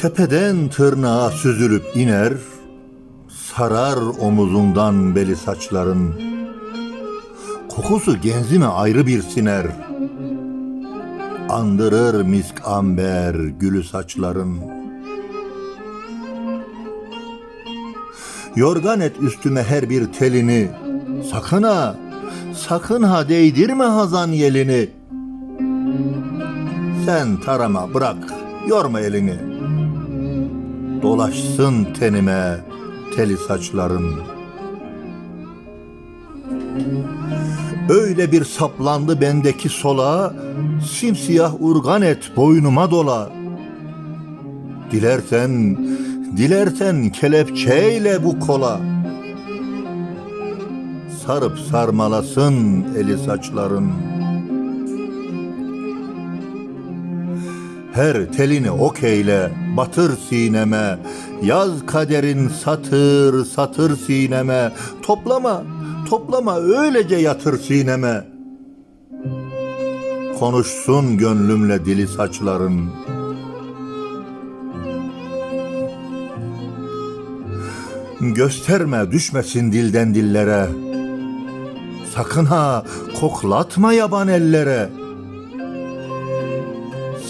Tepeden tırnağa süzülüp iner, sarar omuzundan beli saçların. Kokusu genzime ayrı bir siner. Andırır misk amber gülü saçların. Yorgan et üstüme her bir telini. Sakın ha, sakın ha değdirme hazan yelini. Sen tarama bırak, yorma elini. Dolaşsın tenime teli saçların. Öyle bir saplandı bendeki sola, simsiyah urgan et boynuma dola. Dilersen, dilersen kelepçeyle bu kola. Sarıp sarmalasın eli saçların. Her telini okeyle batır sineme, yaz kaderin satır satır sineme, toplama, toplama öylece yatır sineme. Konuşsun gönlümle dili saçların. Gösterme düşmesin dilden dillere. Sakın ha koklatma yaban ellere.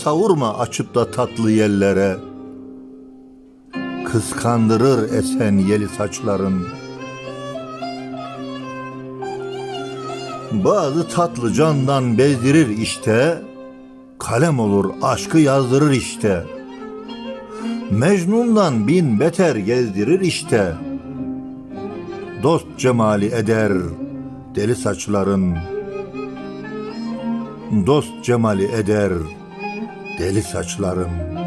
Savurma açıp da tatlı yellere. Kıskandırır esen yeli saçların. Bazı tatlı candan bezdirir işte. Kalem olur aşkı yazdırır işte. Mecnun'dan bin beter gezdirir işte. Dost cemali eder deli saçların. Dost cemali eder deli saçların.